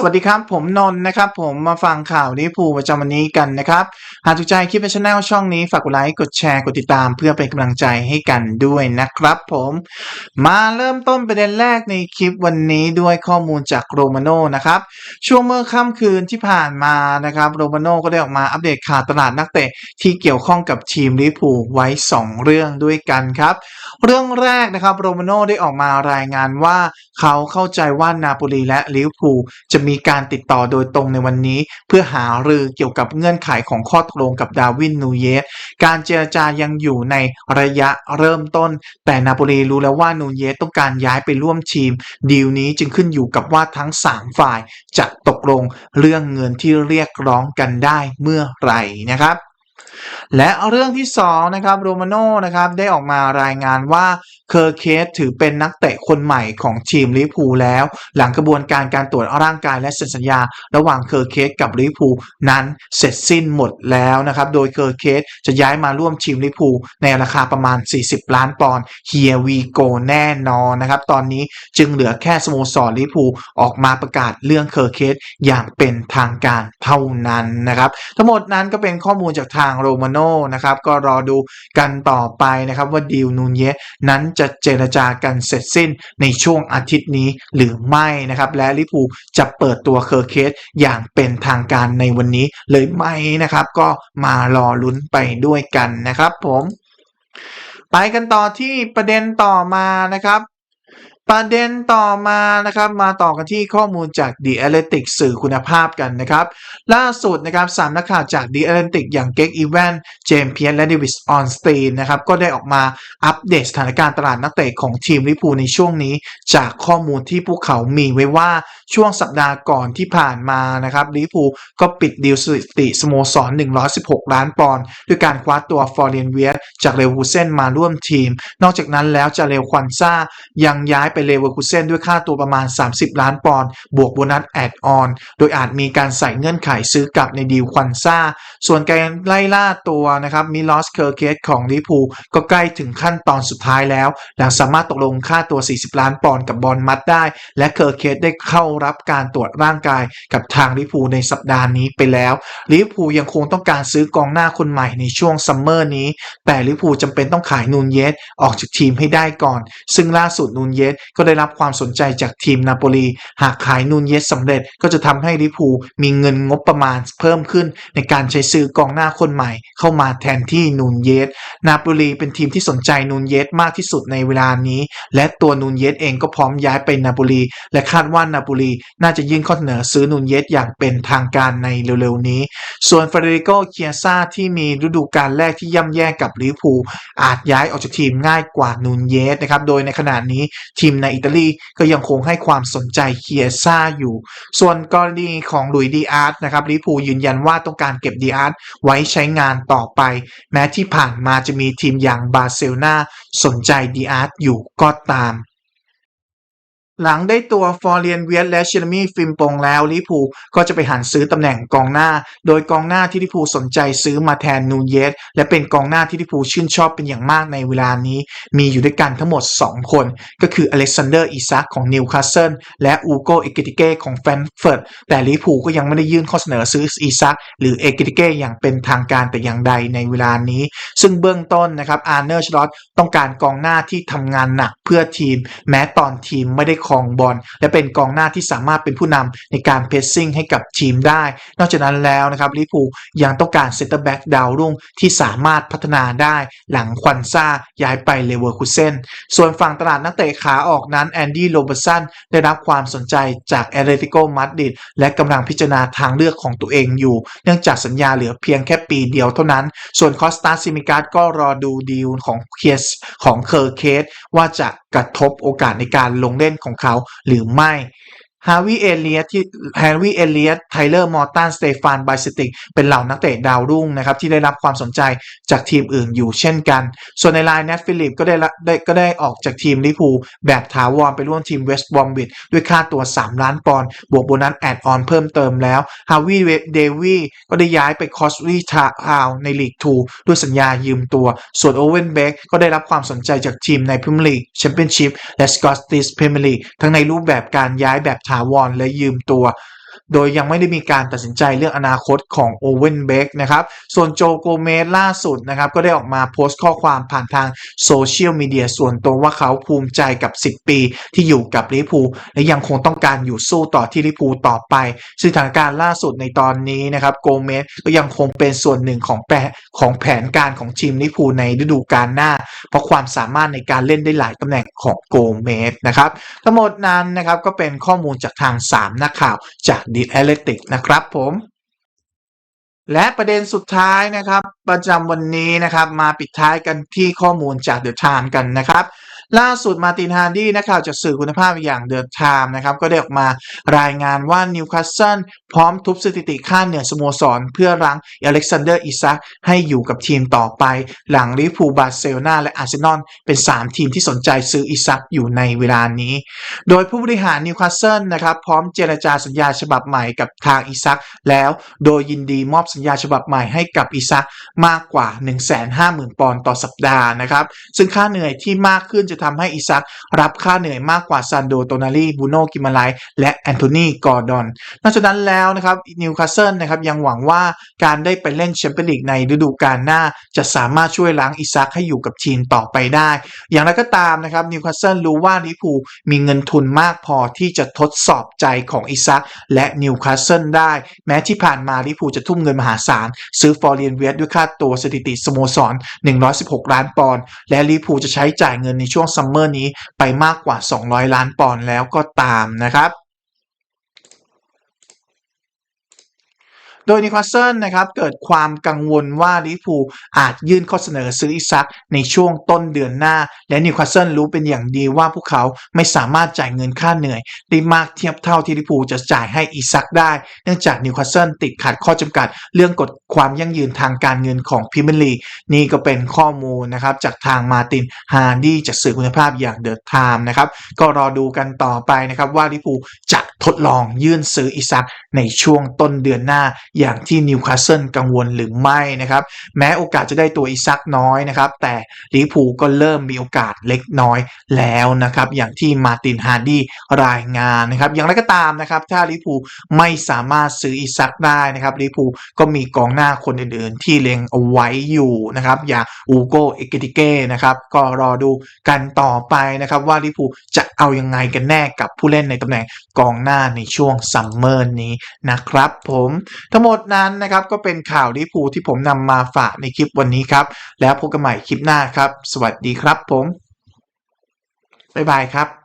สวัสดีครับ ผมนนท์นะครับ ผมมาฟังข่าวลิเวอร์พูลประจำวันนี้กันนะครับ หากถูกใจคลิปในช่องช่องนี้ ฝากกดไลค์กดแชร์กดติดตามเพื่อเป็นกำลังใจให้กันด้วยนะครับผมมาเริ่มต้นประเด็นแรกในคลิปวันนี้ด้วยข้อมูลจากโรมาโน่นะครับช่วงเมื่อค่ำคืนที่ผ่านมานะครับโรมาโน่ก็ได้ออกมาอัปเดตข่าวตลาดนักเตะที่เกี่ยวข้องกับทีมลิเวอร์พูลไว้ 2 เรื่องด้วยกันครับ เรื่องแรกนะครับโรมาโน่ได้ออกมารายงานว่าเขาเข้าใจว่านาโปลีและลิเวอร์พูลจะมีมีการติดต่อโดยตรงในวันนี้ เพื่อหารือเกี่ยวกับเงื่อนไขของข้อตกลงกับดาวินนูเยส การเจรจายังอยู่ในระยะเริ่มต้น แต่นาโปลีรู้แล้วว่านูเยสต้องการย้ายไปร่วมทีม ดีลนี้จึงขึ้นอยู่กับว่าทั้ง 3 ฝ่ายจะตกลงเรื่องเงินที่เรียกร้องกันได้เมื่อไหร่นะครับ และเรื่องที่2นะครับโรมาโน่นะครับได้ออกมารายงานว่าเคอร์เคสถือเป็นนักเตะคนใหม่ของทีมลิพูแล้ว หลังกระบวนการการตรวจร่างกายและเซ็นสัญญา ระหว่างเคอร์เคสกับลิพูนั้นเสร็จสิ้นหมดแล้วนะครับโดยเคอร์เคสจะย้ายมาร่วมทีมลิพูในราคาประมาณ 40 ล้านปอนด์เฮียวีโกแน่นอนนะครับตอนนี้จึงเหลือแค่สโมสรลิพูออกมาประกาศเรื่องเคอร์เคสอย่างเป็นทางการเท่านั้นนะครับทั้งหมดนั้นก็เป็นข้อมูลจากทางโรมาโนนะครับก็รอดูกันต่อไปนะครับว่าดิวนูนเยสนั้นจะเจรจากันเสร็จสิ้นในช่วงอาทิตย์นี้หรือไม่นะครับและลิเวอร์พูจะเปิดตัวเคอร์เคสอย่างเป็นทางการในวันนี้เลยไหมนะครับ ก็มารอลุ้นไปด้วยกันนะครับผมไปกันต่อที่ประเด็นต่อมานะครับ ประเด็นต่อมานะครับมาต่อกันที่ข้อมูลจาก The Athletic สื่อคุณภาพกันนะครับ ล่าสุดนะครับสามนักข่าวจาก The Atlantic อย่างเก็กอีแวนเจมส์เพียร์และเดวิสออนสตีนนะครับก็ได้ออกมาอัปเดตสถานการณ์ตลาดนักเตะของทีมลิเวอร์พูในช่วงนี้ จากข้อมูลที่พวกเขามีไว้ว่าช่วงสัปดาห์ก่อนที่ผ่านมานะครับลิเวอร์พูก็ปิดดีลสถิติสโมสร 116 ล้านปอนด์ด้วยการคว้าตัวฟอร์เรนเวียจากเลเวอเซนมาร่วมทีม นอกจากนั้นแล้วจะเรวควันซ่ายังย้ายไปไปเลเวอร์คูเซนด้วยค่าตัวประมาณ 30 ล้านปอนด์บวกโบนัสแอดออน โดยอาจมีการใส่เงื่อนไขซื้อกลับในดีลควันซ่า ส่วนการไล่ล่าตัวนะครับมิลอสเคอร์เคสของลิพูก็ใกล้ถึงขั้นตอนสุดท้ายแล้วหลังสามารถตกลงค่าตัว 40 ล้านปอนด์กับบอลมัดได้ และเคอร์เคสได้เข้ารับการตรวจร่างกายกับทางลิพูในสัปดาห์นี้ไปแล้วลิพูยังคงต้องการซื้อกองหน้าคนใหม่ในช่วงซัมเมอร์นี้ แต่ลิพูลจำเป็นต้องขายนูนเยสออกจากทีมให้ได้ก่อน ซึ่งล่าสุดนูนเยสก็ได้รับความสนใจจากทีมนาโปลีหากขายนูนเยสสำเร็จก็จะทำให้ลิพูมีเงินงบประมาณเพิ่มขึ้นในการใช้ซื้อกองหน้าคนใหม่ เข้ามาแทนที่นูนเยสนาโปลีเป็นทีมที่สนใจนูนเยสมากที่สุดในเวลานี้ และตัวนูนเยสเองก็พร้อมย้ายไปนาโปลีและคาดว่านาโปลีน่าจะยื่นข้อเสนอซื้อนูนเยสอย่างเป็นทางการในเร็วๆนี้ ส่วนเฟเดริโกเคียซ่าที่มีฤดูกาลแรกที่ย่ำแย่กับลิพูอาจย้ายออกจากทีมง่ายกว่านูนเยสนะครับโดยในขณะนี้ทีมในอิตาลีก็ยังคงให้ความสนใจเคียซ่าอยู่ ส่วนกรณีของหลุยดีอาร์ตนะครับลิปูยืนยันว่าต้องการเก็บดีอาร์ตไว้ใช้งานต่อไป แม้ที่ผ่านมาจะมีทีมอย่างบาร์เซโลนาสนใจดีอาร์ตอยู่ก็ตาม หลังได้ตัวฟอร์เรียนเวียสและเชลมี่ฟิมปงแล้วลิพูก็จะไปหันซื้อตำแหน่งกองหน้า โดยกองหน้าที่ลิพูสนใจซื้อมาแทนนูเยสและเป็นกองหน้าที่ลิพูชื่นชอบเป็นอย่างมากในเวลานี้ มีอยู่ด้วยกันทั้งหมด 2 คน ก็คืออเล็กซานเดอร์อิซักของนิวคาสเซิลและอูโกเอกิติเก้ของแฟรงก์เฟิร์ตแต่ลิพูก็ยังไม่ได้ยื่นข้อเสนอซื้ออิซักหรือเอกิติเก้อย่างเป็นทางการแต่อย่างใดในเวลานี้ ซึ่งเบื้องต้นนะครับอาร์เนอร์ชลอตต้องการกองหน้าที่ทำงานหนักเพื่อทีม แม้ตอนทีมไม่ได้ครองบอลและเป็นกองหน้าที่สามารถเป็นผู้นำในการเพรสซิ่งให้กับทีมได้ นอกจากนั้นแล้วนะครับลิเวอร์พูยังต้องการเซนเตอร์แบ็กดาวรุ่งที่สามารถพัฒนาได้หลังควันซ่าย้ายไปเลเวอร์คูเซนส่วนฝั่งตลาดนักเตะขาออกนั้นแอนดี้โรเบร์สันได้รับความสนใจจากแอตเลติโกมาดริดและกำลังพิจารณาทางเลือกของตัวเองอยู่ เนื่องจากสัญญาเหลือเพียงแค่ปีเดียวเท่านั้น ส่วนคอสตาซิมิการ์ดก็รอดูดีลของเคสของเคอร์เคสว่าจะกระทบโอกาสในการลงเล่นของเขาหรือไม่ ฮาวิเอเลียที่ฮาวิเอเลียไทเลอร์มอร์ตันสเตฟานไบสติกเป็นเหล่านักเตะดาวรุ่งนะครับที่ได้รับความสนใจจากทีมอื่นอยู่เช่นกัน ส่วนในไลน์แนทฟิลิปก็ได้ได้ก็ได้ออกจากทีมลิพูแบบถาวรไปร่วมทีมเวสต์บอมบิดด้วยค่าตัว 3 ล้านปอนด์บวกโบนัสแอดออนเพิ่มเติมแล้วฮาวิเดวีก็ได้ย้ายไปคอสรีทาวในลีก2ด้วยสัญญายืมตัว ส่วนโอเวนเบกก็ได้รับความสนใจจากทีมในพรีเมียร์ลีกแชมเปี้ยนชิพและสกอตติชพรีเมียร์ลีกทั้งในรูปแบบการย้ายแบบถาวรและยืมตัว โดยยังไม่ได้มีการตัดสินใจเรื่องอนาคตของโอเวนเบกนะครับ ส่วนโจโกเมสล่าสุดนะครับ ก็ได้ออกมาโพสต์ข้อความผ่านทางโซเชียลมีเดียส่วนตัวว่าเขาภูมิใจกับ 10 ปีที่อยู่กับลิพูและยังคงต้องการอยู่สู้ต่อที่ลิพูต่อไปซึ่งสถานการณ์ล่าสุดในตอนนี้นะครับโกเมสก็ยังคงเป็นส่วนหนึ่งของแผนของแผนการของทีมลิพูในฤดูกาลหน้า เพราะความสามารถในการเล่นได้หลายตำแหน่งของโกเมสนะครับทั้งหมดนั้นนะครับก็เป็นข้อมูลจากทาง 3 นักข่าวจาก The Athletic นะครับผมและประเด็นสุดท้ายนะครับ ประจำวันนี้นะครับ มาปิดท้ายกันที่ข้อมูลจาก The Time กันนะครับ ล่าสุดมาตินฮาร์ดี้นักข่าวจากสื่อคุณภาพอย่าง The Time นะครับก็ได้ออกมารายงานว่านิวคาสเซิลพร้อมทุบสถิติค่าเหนื่อยสโมสร เพื่อรั้งอเล็กซานเดอร์อิซักให้อยู่กับทีมต่อไป หลังลิเวอร์พูลบาร์เซโลนาและอาร์เซนอลเป็น 3 ทีมที่สนใจซื้ออิซักอยู่ในเวลานี้ โดยผู้บริหารนิวคาสเซิลนะครับพร้อมเจรจาสัญญาฉบับใหม่กับทางอิซักแล้วโดยยินดีมอบสัญญาฉบับใหม่ให้กับอิซักมากกว่า 150,000 ปอนด์ต่อสัปดาห์นะครับซึ่งค่าเหนื่อยที่มากขึ้นจะทำให้อิซักรับค่าเหนื่อยมากกว่าซันโดโตนาลีบูโนกิมาไลและแอนโทนีกอร์ดอนนอกจากนั้นแล้วนะครับนิวคาสเซิลนะครับยังหวังว่าการได้ไปเล่นแชมเปี้ยนลีกในฤดูกาลหน้า จะสามารถช่วยล้างอิซักให้อยู่กับทีมต่อไปได้ อย่างไรก็ตามนะครับนิวคาสเซิลรู้ว่าลิเวอร์พูมีเงินทุนมากพอที่จะทดสอบใจของอิซักและนิวคาสเซิลได้ แม้ที่ผ่านมาลิเวอร์พูจะทุ่มเงินมหาศาล ซื้อฟอร์เรียนเวียด้วยค่าตัวสถิติสโมสร 116 ล้านปอนด์และลิเวอร์พูจะใช้จ่ายเงินในช่วงซัมเมอร์นี้ไปมากกว่า 200 ล้านปอนด์แล้วก็ตามนะครับ โดยนิคาสเซิลนะครับเกิดความกังวลว่าลิเวอร์พูอาจยื่นข้อเสนอซื้ออิซักในช่วงต้นเดือนหน้า และนิคาสเซิลรู้เป็นอย่างดีว่าพวกเขาไม่สามารถจ่ายเงินค่าเหนื่อยได้มากเทียบเท่าที่ลิเวอร์พูจะจ่ายให้อิซักได้ เนื่องจากนิคาสเซิลติดขัดข้อจำกัด เรื่องกฎความยั่งยืนทางการเงินของพรีเมียร์ลีนี่ก็เป็นข้อมูลนะครับจากทางมาตินฮาร์ดี้จากสื่อคุณภาพอย่างเดอะไทม์นะครับก็รอดูกันต่อไปนะครับว่าลิเวอร์พูจะ ทดลองยื่นซื้ออิซักในช่วงต้นเดือนหน้าอย่างที่นิวคาสเซิลกังวลหรือไม่นะครับ แม้โอกาสจะได้ตัวอิซักน้อยนะครับ แต่ลิพูก็เริ่มมีโอกาสเล็กน้อยแล้วนะครับ อย่างที่มาร์ตินฮาร์ดี้รายงานนะครับ อย่างไรก็ตามนะครับ ถ้าลิพูไม่สามารถซื้ออิซักได้นะครับลิพูก็มีกองหน้าคนอื่นๆ ที่เล็งเอาไว้อยู่นะครับ อย่างอูโกเอเกติเก้นะครับ ก็รอดูกันต่อไปนะครับ ว่าลิพูจะเอายังไงกันแน่กับผู้เล่นในตำแหน่งกองหน้าในช่วงซัมเมอร์นี้นะครับผมทั้งหมดนั้นนะครับก็เป็นข่าวลิปูที่ผมนำมาฝากในคลิปวันนี้ครับ แล้วพบกันใหม่คลิปหน้าครับ สวัสดีครับผม บ๊ายบายครับ